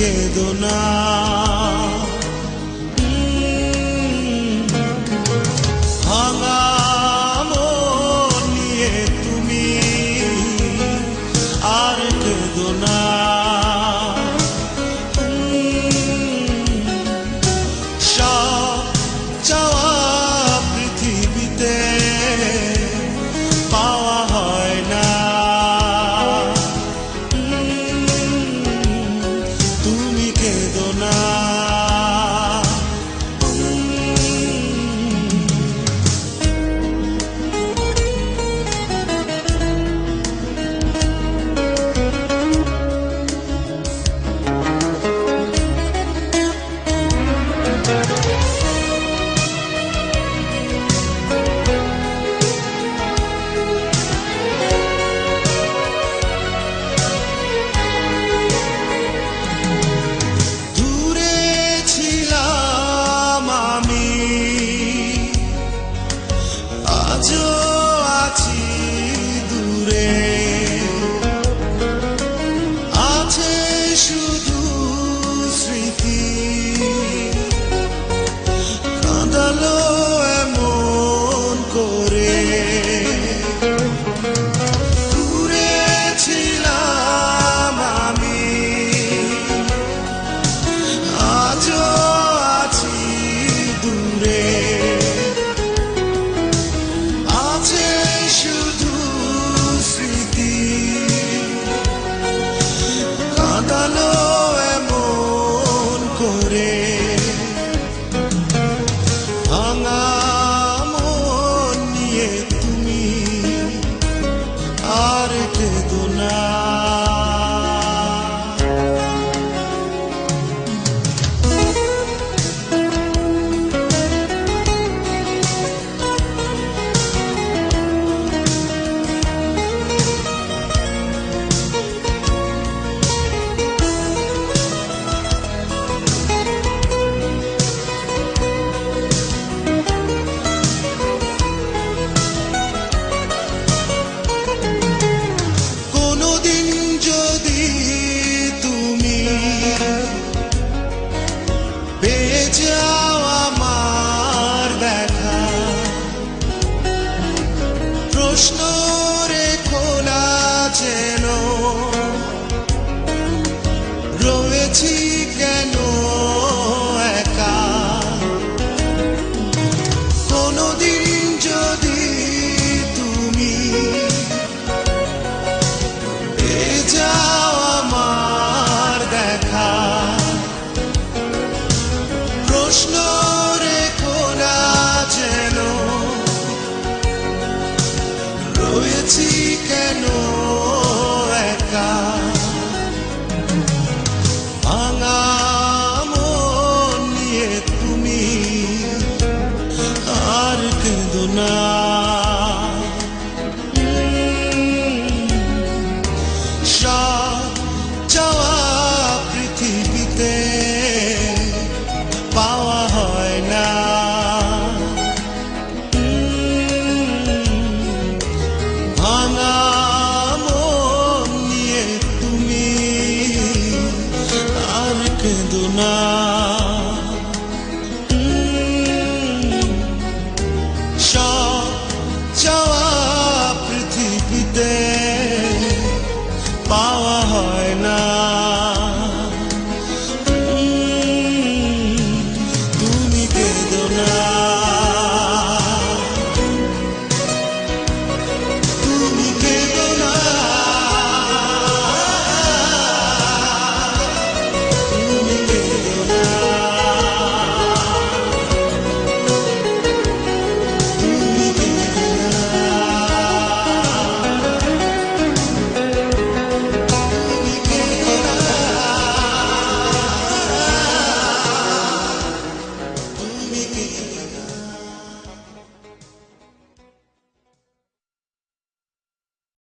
Μακεδονά রয়েছি কেন একা ভাঙা মন নিয়ে তুমি আর কেঁদো না সব যাওয়া